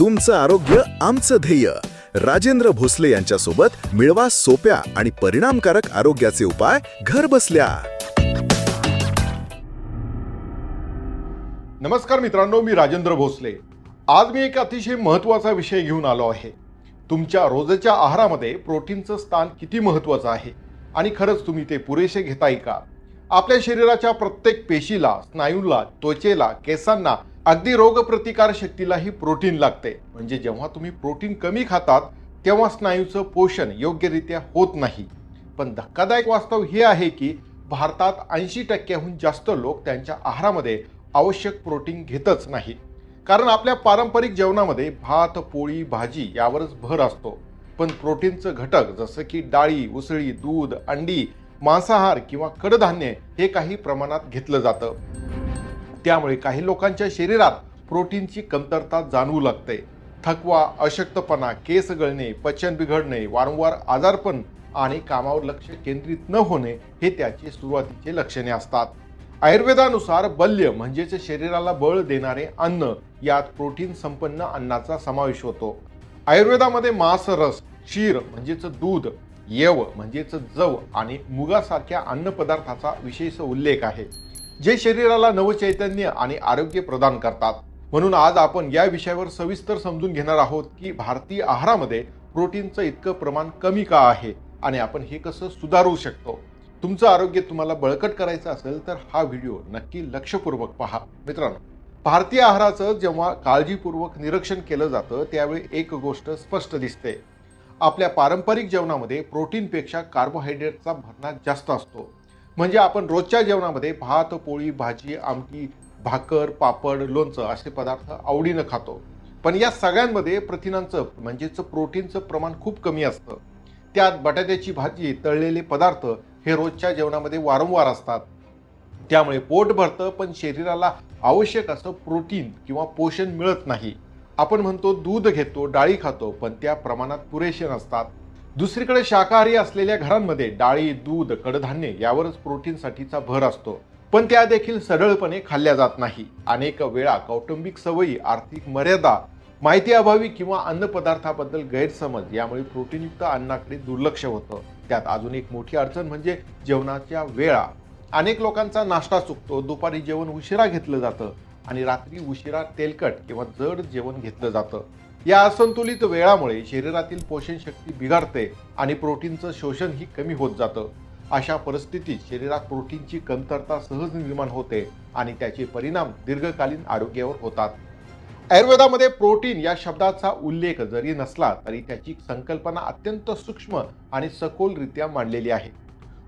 तुमचं आरोग्य आमचं ध्येय. राजेंद्र भोसले यांच्यासोबत मिळवा सोप्या आणि परिणामकारक आरोग्याचे उपाय घर बसल्या. नमस्कार मित्रांनो मी राजेंद्र भोसले. आज मी एक अतिशय महत्त्वाचा विषय घेऊन आलो आहे. तुमच्या रोजच्या आहारामध्ये प्रोटीनचं स्थान किती महत्त्वाचं आहे? आणि खरंच तुम्ही ते पुरेसे घेताय का? आपल्या शरीराच्या प्रत्येक पेशीला स्नायूला त्वचेला केसांना अगदी रोगप्रतिकार शक्तीलाही प्रोटीन लागते. म्हणजे जेव्हा तुम्ही प्रोटीन कमी खातात तेव्हा स्नायूचं पोषण योग्यरित्या होत नाही. पण धक्कादायक वास्तव हे आहे की भारतात ऐंशी टक्क्याहून जास्त लोक त्यांच्या आहारामध्ये आवश्यक प्रोटीन घेतच नाही. कारण आपल्या पारंपरिक जेवणामध्ये भात पोळी भाजी यावरच भर असतो. पण प्रोटीनचं घटक जसं की डाळी उसळी दूध अंडी मांसाहार किंवा कडधान्य हे काही प्रमाणात घेतलं जातं. त्यामुळे काही लोकांच्या शरीरात प्रोटीनची कमतरता जाणवू लागते. थकवा अशक्तपणा केस गळणे पचन बिघडणे वारंवार आजारपण आणि कामावर लक्ष केंद्रित न होणे हे त्याचे सुरुवातीचे लक्षणे असतात. आयुर्वेदानुसार बल्य म्हणजेच शरीराला बळ देणारे अन्न यात प्रोटीन संपन्न अन्नाचा समावेश होतो. आयुर्वेदामध्ये मांस रस क्षीर म्हणजेच दूध येव म्हणजेच जव आणि मुगासारख्या अन्नपदार्थाचा विशेष उल्लेख आहे. जे शरीराला नवचैतन्य आणि आरोग्य प्रदान करतात. म्हणून आज आपण या विषयावर सविस्तर समजून घेणार आहोत की भारतीय आहारामध्ये प्रोटीनचं इतकं प्रमाण कमी का आहे आणि आपण हे कसं सुधारू शकतो. तुमचं आरोग्य तुम्हाला बळकट करायचं असेल तर हा व्हिडिओ नक्की लक्षपूर्वक पहा. मित्रांनो भारतीय आहाराचं जेव्हा काळजीपूर्वक निरीक्षण केलं जातं त्यावेळी एक गोष्ट स्पष्ट दिसते. आपल्या पारंपरिक जेवणामध्ये प्रोटीनपेक्षा कार्बोहायड्रेटचा भरणा जास्त असतो. म्हणजे आपण रोजच्या जेवणामध्ये भात पोळी भाजी आमटी भाकर पापड लोणचं असे पदार्थ आवडीनं खातो. पण या सगळ्यांमध्ये प्रथिनांचं म्हणजेच प्रोटीनचं प्रमाण खूप कमी असतं. त्यात बटाट्याची भाजी तळलेले पदार्थ हे रोजच्या जेवणामध्ये वारंवार असतात. त्यामुळे पोट भरतं पण शरीराला आवश्यक असं प्रोटीन किंवा पोषण मिळत नाही. आपण म्हणतो दूध घेतो डाळी खातो पण त्या प्रमाणात पुरेसे नसतात. दुसरीकडे शाकाहारी असलेल्या घरांमध्ये डाळी दूध कडधान्य यावरच प्रोटीनसाठीचा भर असतो. पण त्या देखील सरळपणे खाल्ल्या जात नाही. अनेक वेळा कौटुंबिक सवयी आर्थिक मर्यादा माहिती अभावी किंवा अन्न पदार्थाबद्दल गैरसमज यामुळे प्रोटीनयुक्त अन्नाकडे दुर्लक्ष होतं. त्यात अजून एक मोठी अडचण म्हणजे जेवणाच्या वेळा. अनेक लोकांचा नाश्ता चुकतो दुपारी जेवण उशिरा घेतलं जातं आणि रात्री उशिरा तेलकट किंवा जड जेवण घेतलं जातं. या असंतुलित वेळामुळे शरीरातील पोषण शक्ती बिघडते आणि प्रोटीनचं शोषणही कमी होत जातं. अशा परिस्थितीत शरीरात प्रोटीनची कमतरता सहज निर्माण होते आणि त्याचे परिणाम दीर्घकालीन आरोग्यावर होतात. आयुर्वेदामध्ये प्रोटीन या शब्दाचा उल्लेख जरी नसला तरी त्याची संकल्पना अत्यंत सूक्ष्म आणि सखोलरित्या मांडलेली आहे.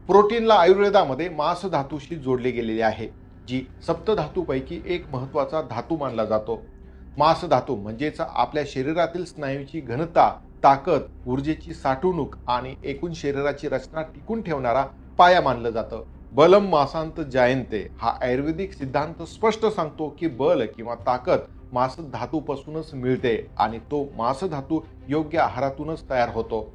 प्रोटीनला आयुर्वेदामध्ये मांस धातूशी जोडले गेलेले आहे जी सप्तधातूपैकी एक महत्त्वाचा धातू मानला जातो. मांस धातू म्हणजेच आपल्या शरीरातील स्नायूची घनता ताकद ऊर्जेची साठवणूक आणि एकूण शरीराची रचना टिकून ठेवणारा पाया मानलं जातं. बलम मासांत जायंते हा आयुर्वेदिक सिद्धांत स्पष्ट सांगतो की बल किंवा ताकद मांस धातूपासूनच मिळते आणि तो मांस धातू योग्य आहारातूनच तयार होतो.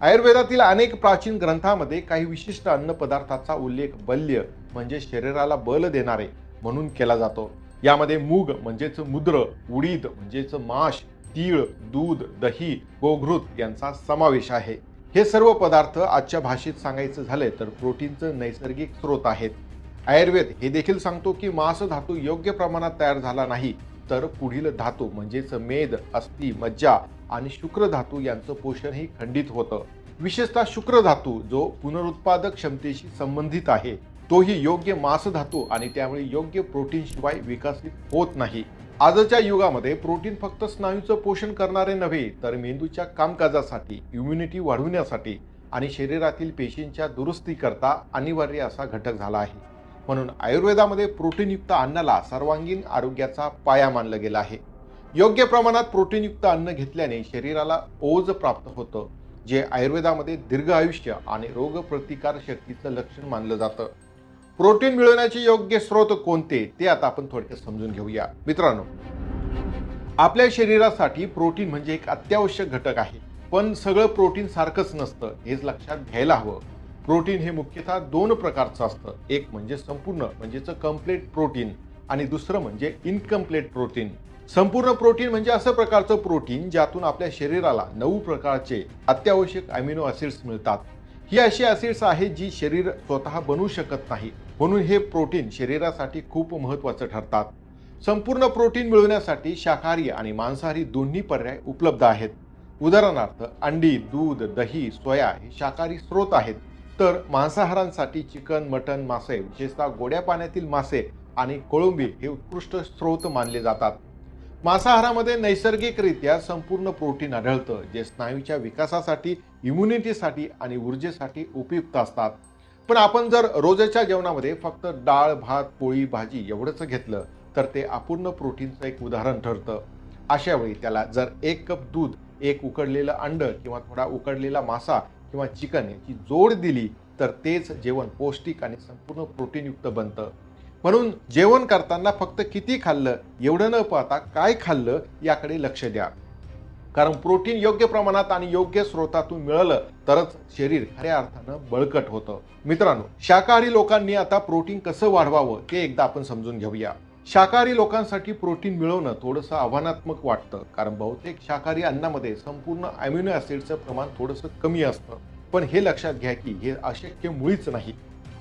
आयुर्वेदातील अनेक प्राचीन ग्रंथामध्ये काही विशिष्ट अन्न पदार्थाचा उल्लेख बल्य म्हणजे शरीराला बल देणारे म्हणून केला जातो. यामध्ये मूग म्हणजेच मुद्र उडीद म्हणजेच माश तीळ दूध दही गोघृत यांचा समावेश आहे. हे सर्व पदार्थ आजच्या भाषेत सांगायचं झाले तर प्रोटीनचं नैसर्गिक स्रोत आहेत. आयुर्वेद हे देखील सांगतो की मांस धातू योग्य प्रमाणात तयार झाला नाही तर पुढील धातू म्हणजेच मेद अस्थि मज्जा आणि शुक्र धातू यांचं पोषणही खंडित होतं. विशेषतः शुक्र धातू जो पुनरुत्पादक क्षमतेशी संबंधित आहे. तोही योग्य मांस धातू आणि त्यामुळे योग्य प्रोटीन शिवाय विकसित होत नाही. आजच्या युगामध्ये प्रोटीन फक्त स्नायूचं पोषण करणारे नव्हे तर मेंदूच्या कामकाजासाठी इम्युनिटी वाढवण्यासाठी आणि शरीरातील पेशींच्या दुरुस्तीकरता अनिवार्य असा घटक झाला आहे. म्हणून आयुर्वेदामध्ये प्रोटीनयुक्त अन्नाला सर्वांगीण आरोग्याचा पाया मानलं गेला आहे. योग्य प्रमाणात प्रोटीनयुक्त अन्न घेतल्याने शरीराला ओज प्राप्त होतं जे आयुर्वेदामध्ये दीर्घ आयुष्य आणि रोगप्रतिकार शक्तीचं लक्षण मानलं जातं. प्रोटीन मिळवण्याचे योग्य स्रोत कोणते ते आता आपण थोडक्यात समजून घेऊया. मित्रांनो आपल्या शरीरासाठी प्रोटीन म्हणजे एक अत्यावश्यक घटक आहे. पण सगळं प्रोटीन सारखंच नसतं हेच लक्षात घ्यायला हवं. प्रोटीन हे मुख्यतः दोन प्रकारचं असतं. एक म्हणजे संपूर्ण म्हणजेच कंप्लीट प्रोटीन आणि दुसरं म्हणजे इनकम्प्लीट प्रोटीन संपूर्ण प्रोटीन म्हणजे असं प्रकारचं प्रोटीन ज्यातून आपल्या शरीराला नऊ प्रकारचे अत्यावश्यक अमिनो ॲसिड्स मिळतात. ही अशी ॲसिड्स आहेत जी शरीर स्वतः बनवू शकत नाही. म्हणून हे प्रोटीन शरीरासाठी खूप महत्त्वाचं ठरतात. संपूर्ण प्रोटीन मिळवण्यासाठी शाकाहारी आणि मांसाहारी दोन्ही पर्याय उपलब्ध आहेत. उदाहरणार्थ अंडी दूध दही सोया हे शाकाहारी स्रोत आहेत. तर मांसाहारांसाठी चिकन मटन मासे विशेषतः गोड्या पाण्यातील मासे आणि कोळंबी हे उत्कृष्ट स्रोत मानले जातात. मांसाहारामध्ये नैसर्गिकरित्या संपूर्ण प्रोटीन आढळतं जे स्नायूच्या विकासासाठी इम्युनिटीसाठी आणि ऊर्जेसाठी उपयुक्त असतात. पण आपण जर रोजच्या जेवणामध्ये फक्त डाळ भात पोळी भाजी एवढंच घेतलं तर ते अपूर्ण प्रोटीनचं एक उदाहरण ठरतं. अशा वेळी त्याला जर एक कप दूध एक उकडलेलं अंड किंवा थोडा उकडलेला मासा किंवा चिकन याची जोड दिली तर तेच जेवण पौष्टिक आणि संपूर्ण प्रोटीनयुक्त बनतं. म्हणून जेवण करताना फक्त किती खाल्लं एवढं न पाहता काय खाल्लं याकडे लक्ष द्या. कारण प्रोटीन योग्य प्रमाणात आणि योग्य स्रोतातून मिळालं तरच शरीर खऱ्या अर्थानं बळकट होतं. मित्रांनो शाकाहारी लोकांनी आता प्रोटीन कसं वाढवावं ते एकदा आपण समजून घेऊया. शाकाहारी लोकांसाठी प्रोटीन मिळवणं थोडंसं आव्हानात्मक वाटतं कारण बहुतेक शाकाहारी अन्नामध्ये संपूर्ण अमिनो ॲसिडचं प्रमाण थोडंसं कमी असतं. पण हे लक्षात घ्या की हे अशक्य मुळीच नाही.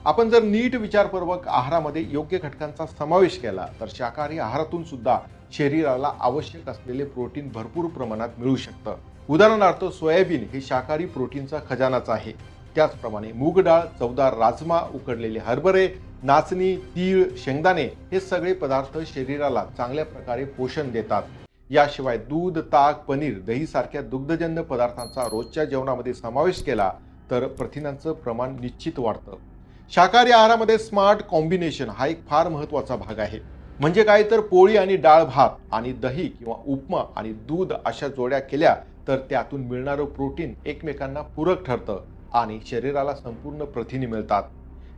आपण जर नीट विचारपूर्वक आहारामध्ये योग्य घटकांचा समावेश केला तर शाकाहारी आहारातून सुद्धा शरीराला आवश्यक असलेले प्रोटीन भरपूर प्रमाणात मिळू शकतं. उदाहरणार्थ सोयाबीन हे शाकाहारी प्रोटीनचा खजानाच आहे. त्याचप्रमाणे मूग डाळ चवदार राजमा उकडलेले हरभरे नाचणी तीळ शेंगदाणे हे सगळे पदार्थ शरीराला चांगल्या प्रकारे पोषण देतात. याशिवाय दूध ताक पनीर दही सारख्या दुग्धजन्य पदार्थांचा रोजच्या जेवणामध्ये समावेश केला तर प्रथिनांचं प्रमाण निश्चित वाढतं. शाकाहारी आहारामध्ये स्मार्ट कॉम्बिनेशन हा एक फार महत्त्वाचा भाग आहे. म्हणजे काय तर पोळी आणि डाळ भात आणि दही किंवा उपमा आणि दूध अशा जोड्या केल्या तर त्यातून मिळणारं प्रोटीन एकमेकांना पूरक ठरतं आणि शरीराला संपूर्ण प्रथिने मिळतात.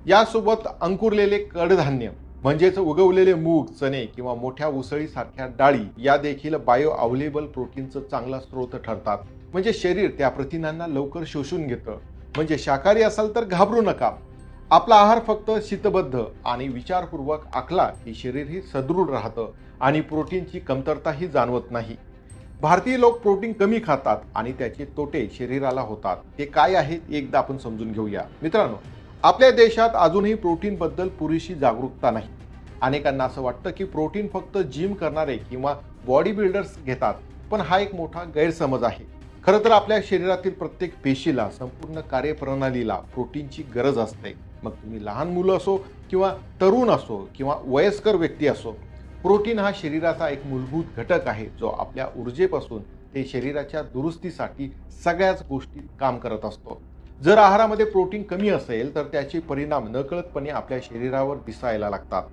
यासोबत अंकुरलेले कडधान्य म्हणजेच उगवलेले मूग चणे किंवा मोठ्या उसळीसारख्या डाळी या देखील बायो अव्हेलेबल प्रोटीनचं चांगला स्रोत ठरतात. म्हणजे शरीर त्या प्रथिनांना लवकर शोषून घेतं. म्हणजे शाकाहारी असाल तर घाबरू नका. आपला आहार फक्त शितबद्ध आणि विचारपूर्वक आखला की शरीरही सदृढ राहतं आणि प्रोटीनची कमतरताही जाणवत नाही. भारतीय लोक प्रोटीन कमी खातात आणि त्याचे तोटे शरीराला होतात. ते काय आहेत एकदा आपण समजून घेऊया. मित्रांनो आपल्या देशात अजूनही प्रोटीनबद्दल पुरेशी जागरूकता नाही. अनेकांना असं वाटतं की प्रोटीन फक्त जिम करणारे किंवा बॉडी बिल्डर्स घेतात पण हा एक मोठा गैरसमज आहे. खरं तर आपल्या शरीरातील प्रत्येक पेशीला संपूर्ण कार्यप्रणालीला प्रोटीनची गरज असते. मग तुम्ही लहान मुलं असो किंवा तरुण असो किंवा वयस्कर व्यक्ती असो प्रोटीन हा शरीराचा एक मूलभूत घटक आहे जो आपल्या ऊर्जेपासून ते शरीराच्या दुरुस्तीसाठी सगळ्याच गोष्टी काम करत असतो. जर आहारामध्ये प्रोटीन कमी असेल तर त्याचे परिणाम नकळतपणे आपल्या शरीरावर दिसायला लागतात.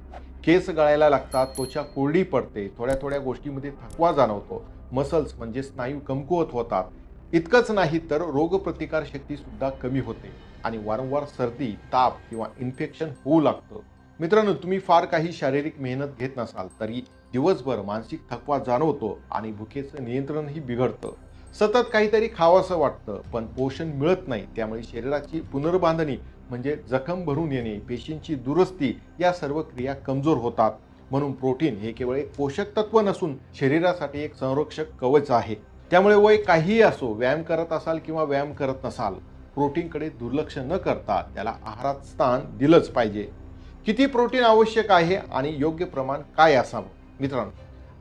केस गळायला लागतात त्वचा कोरडी पडते थोड्या थोड्या गोष्टीमध्ये थकवा जाणवतो. मसल्स म्हणजे स्नायू कमकुवत होतात. इतकंच नाही तर रोगप्रतिकार शक्ती सुद्धा कमी होते. आणि वारंवार सर्दी ताप किंवा इन्फेक्शन होऊ लागतं. मित्रांनो तुम्ही फार काही शारीरिक मेहनत घेत नसाल तरी दिवसभर मानसिक थकवा जाणवतो आणि भुकेचं नियंत्रणही बिघडतं. सतत काहीतरी खावंसं वाटतं पण पोषण मिळत नाही. त्यामुळे शरीराची पुनर्बांधणी म्हणजे जखम भरून येणे पेशींची दुरुस्ती या सर्व क्रिया कमजोर होतात. म्हणून प्रोटीन हे केवळ एक पोषक तत्व नसून शरीरासाठी एक संरक्षक कवच आहे. त्यामुळे वय काहीही असो व्यायाम करत असाल किंवा व्यायाम करत नसाल प्रोटीनकडे दुर्लक्ष न करता त्याला आहारात स्थान दिलंच पाहिजे. किती प्रोटीन आवश्यक आहे आणि योग्य प्रमाण काय असावं? मित्रांनो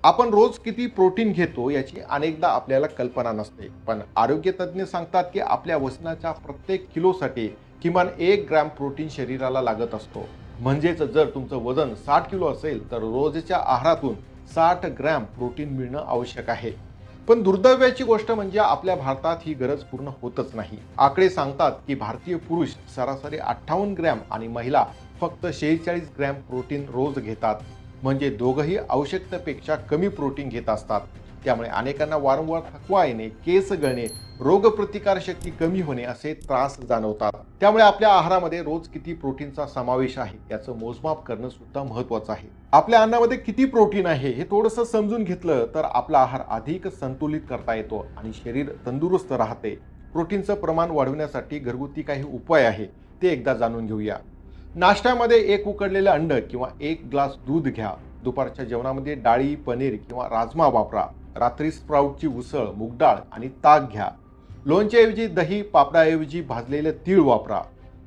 आपण रोज किती प्रोटीन घेतो याची अनेकदा आपल्याला कल्पना नसते. पण आरोग्य तज्ज्ञ सांगतात की आपल्या वजनाच्या प्रत्येक किलोसाठी किमान एक ग्रॅम प्रोटीन शरीराला लागत असतो. म्हणजेच जर तुमचं वजन साठ किलो असेल तर रोजच्या आहारातून साठ ग्रॅम प्रोटीन मिळणं आवश्यक आहे. पण दुर्दैवाची गोष्ट म्हणजे आपल्या भारतात ही गरज पूर्ण होतच नाही. आकडे सांगतात की भारतीय पुरुष सरासरी अठ्ठावन्न ग्रॅम आणि महिला फक्त शेहेचाळीस ग्रॅम प्रोटीन रोज घेतात. म्हणजे दोघंही आवश्यकतेपेक्षा कमी प्रोटीन घेत असतात. त्यामुळे अनेकांना वारंवार थकवा येणे केस गळणे रोगप्रतिकार शक्ती कमी होणे असे त्रास जाणवतात. त्यामुळे आपल्या आहारामध्ये रोज किती प्रोटीनचा समावेश आहे याचं मोजमाप करणं सुद्धा महत्वाचं आहे. आपल्या अन्नामध्ये किती प्रोटीन आहे हे थोडंसं समजून घेतलं तर आपला आहार अधिक संतुलित करता येतो आणि शरीर तंदुरुस्त राहते. प्रोटीनचं प्रमाण वाढवण्यासाठी घरगुती काही उपाय आहे ते एकदा जाणून घेऊया. नाश्त्यामध्ये एक उकडलेलं अंड किंवा एक ग्लास दूध घ्या. दुपारच्या जेवणामध्ये डाळी पनीर किंवा राजमा वापरा. रात्री स्प्राऊटची उसळ मूगडाळ आणि ताक घ्या. लोणच्याऐवजी दही पापडाऐवजी भाजलेलं तीळ वापरा.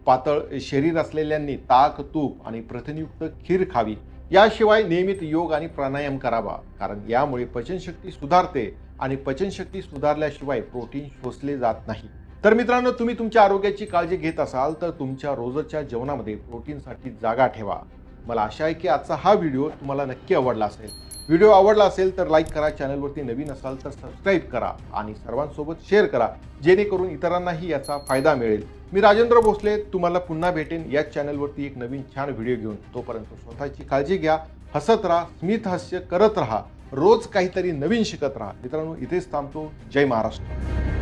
पातळ शरीर असलेल्यांनी ताक तूप आणि प्रथिनयुक्त खीर खावी. याशिवाय नियमित योग आणि प्राणायाम करावा. कारण यामुळे पचनशक्ती सुधारते आणि पचनशक्ती सुधारल्याशिवाय प्रोटीन शोषले जात नाही. तर मित्रांनो तुम्ही तुमच्या आरोग्याची काळजी घेत असाल तर तुमच्या रोजच्या जेवणामध्ये प्रोटीनसाठी जागा ठेवा. मला आशा आहे की आजचा हा व्हिडिओ तुम्हाला नक्की आवडला असेल. व्हिडिओ आवडला असेल तर लाईक करा चॅनलवरती नवीन असाल तर सबस्क्राईब करा आणि सर्वांसोबत शेअर करा जेणेकरून इतरांनाही याचा फायदा मिळेल. मी राजेंद्र भोसले तुम्हाला पुन्हा भेटेन याच चॅनलवरती एक नवीन छान व्हिडिओ घेऊन. तोपर्यंत स्वतःची काळजी घ्या हसत राहा स्मित हास्य करत राहा रोज काहीतरी नवीन शिकत राहा. मित्रांनो इथेच थांबतो. जय महाराष्ट्र.